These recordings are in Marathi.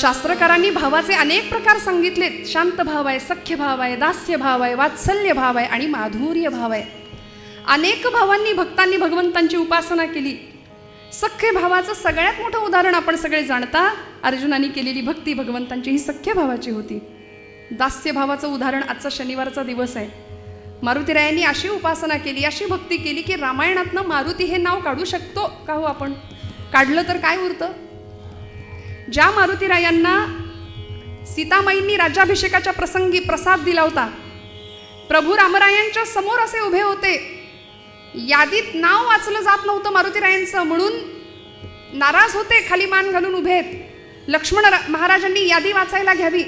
शास्त्रकारांनी भावाचे अनेक प्रकार सांगितलेत. शांत भाव आहे सख्य भाव आहे दास्य भाव आहे वात्सल्य भाव आहे आणि माधुर्य भाव आहे अनेक भावांनी भक्तांनी भगवंतांची उपासना केली. सख्य भावाचं सगळ्यात मोठं उदाहरण आपण सगळे जाणता अर्जुनाने केलेली भक्ती भगवंतांची ही सख्य भावाची होती. दास्य भावाचं उदाहरण आजचा शनिवारचा दिवस आहे. मारुतीरायांनी अशी उपासना केली अशी भक्ती केली की रामायणातनं मारुती हे नाव काढू शकतो का हो आपण? काढलं तर काय उरतं? ज्या मारुतीरायांना सीतामाईंनी राज्याभिषेकाच्या प्रसंगी प्रसाद दिला होता प्रभू रामरायांच्या समोर असे उभे होते यादीत नाव वाचलं जात नव्हतं मारुतीरायांचं म्हणून नाराज होते खाली मान घालून उभे आहेत. लक्ष्मण महाराजांनी यादी वाचायला घ्यावी.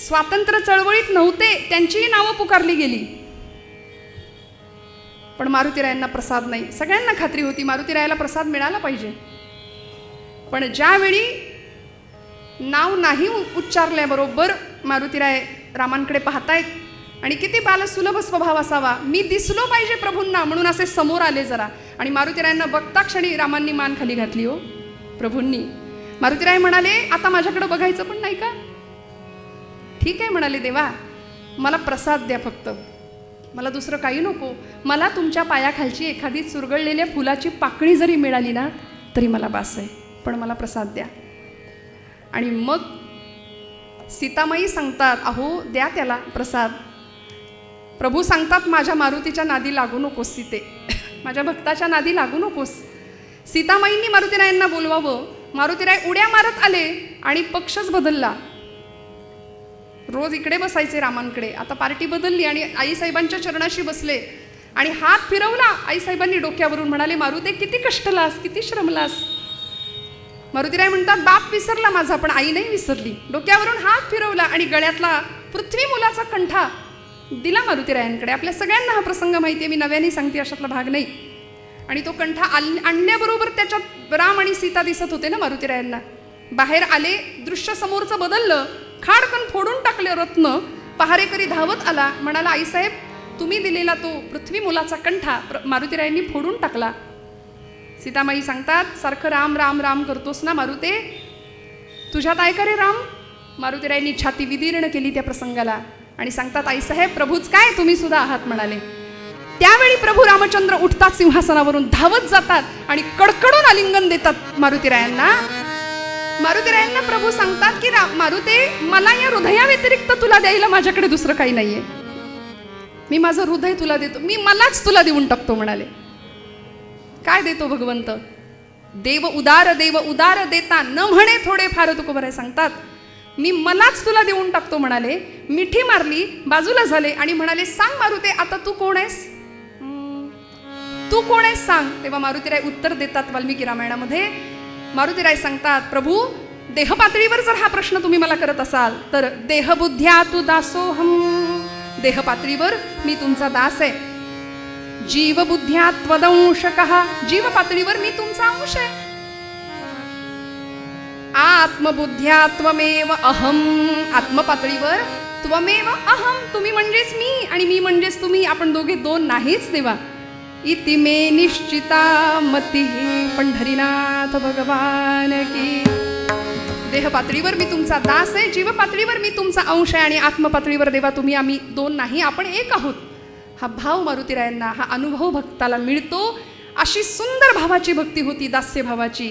स्वातंत्र्य चळवळीत नव्हते त्यांचीही नावं पुकारली गेली. पण मारुतीरायांना प्रसाद नाही. सगळ्यांना खात्री होती मारुतीरायाला प्रसाद मिळाला पाहिजे. पण ज्यावेळी नाव नाही उच्चारल्याबरोबर मारुतीराय रामांकडे पाहतायत आणि किती बालसुलभ स्वभाव असावा मी दिसलो पाहिजे प्रभूंना म्हणून असे समोर आले जरा. आणि मारुतीरायांना बघता क्षणी रामांनी मान खाली घातली हो प्रभूंनी. मारुतीराय म्हणाले आता माझ्याकडे बघायचं पण नाही का? ठीक आहे म्हणाले देवा मला प्रसाद द्या फक्त. मला दुसरं काही नको. मला तुमच्या पायाखालची एखादी चुरगळलेल्या फुलाची पाकळी जरी मिळाली ना तरी मला बास आहे. पण मला प्रसाद द्या. आणि मग सीतामाई सांगतात अहो द्या त्याला प्रसाद. प्रभू सांगतात माझ्या मारुतीच्या नादी लागू नकोस सीते. माझ्या भक्ताच्या नादी लागू नकोस. सीतामाईंनी मारुतीरायांना बोलवावं. मारुतीराय उड्या मारत आले आणि पक्षच बदलला. रोज इकडे बसायचे रामांकडे. आता पार्टी बदलली आणि आईसाहेबांच्या चरणाशी बसले. आणि हात फिरवला. आईसाहेबांनी डोक्यावरून म्हणाले मारुते किती कष्टलास किती श्रमलास. मारुतीराय म्हणतात बाप विसरला माझा पण आई नाही विसरली. डोक्यावरून हात फिरवला आणि गळ्यातला पृथ्वी मुलाचा कंठा दिला मारुतीरायांकडे. आपल्या सगळ्यांना हा प्रसंग माहिती आहे मी नव्याने सांगते अशातला भाग नाही. आणि तो कंठा आल आणण्याबरोबर त्याच्यात राम आणि सीता दिसत होते ना मारुतीरायांना. बाहेर आले दृश्य समोरचं बदललं खाडकन फोडून टाकले रत्न पहारेकरी धावत आला. म्हणाला आईसाहेब तुम्ही दिलेला तो पृथ्वी मुलाचा कंठा प्र- मारुतीरायांनी फोडून टाकला. सीतामाई सांगतात सारखं राम राम राम करतोस ना मारुते. तुझ्यात आहे का रे राम? मारुतीरायांनी छाती विदीर्ण केली त्या प्रसंगाला आणि सांगतात आईसाहेब प्रभूच काय? तुम्ही सुद्धा आहात म्हणाले. त्यावेळी प्रभू रामचंद्र उठतात सिंहासनावरून धावत जातात आणि कडकडून आलिंगन देतात मारुतीरायांना. मारुतीरायांना प्रभू सांगतात की रा मारुते मला या हृदयाव्यतिरिक्त तुला द्यायला माझ्याकडे दुसरं काही नाहीये. मी माझं हृदय तुला देतो. मी मलाच तुला देऊन टाकतो म्हणाले. काय देतो भगवंत? देव उदार देव उदार देता न म्हणे थोडे फार तुकोबराय सांगतात. मी मलाच तुला देऊन टाकतो म्हणाले मिठी मारली बाजूला झाले आणि म्हणाले सांग मारुते आता तू कोण आहेस? तू कोण आहेस सांग. तेव्हा मारुतीराय उत्तर देतात वाल्मिकी रामायणामध्ये. मारुतीराय सांगतात प्रभू देहपातळीवर जर हा प्रश्न तुम्ही मला करत असाल तर देहबुद्ध्या तू दासोहम. देहपातळीवर मी तुमचा दास आहे. जीवबुद्ध्या त्वदंशक जीव पातळीवर मी तुमचा अंश आहे. आत्मबुद्ध्या त्वमेव अहम आत्मपातळीवर त्वमेव अहम तुम्ही म्हणजेच मी आणि मी म्हणजेच तुम्ही. आपण दोघे दोन नाहीच देवा. इति मे निश्चिता मती. पंढरीनाथ भगवान की. देह पातळीवर मी तुमचा दास आहे. जीव पातळीवर मी तुमचा अंश आहे. आणि आत्मपातळीवर देवा तुम्ही आम्ही दोन नाही. आपण एक आहोत. हा भाव मारुतीरायांना हा अनुभव भक्ताला मिळतो. अशी सुंदर भावाची भक्ती होती दास्य भावाची.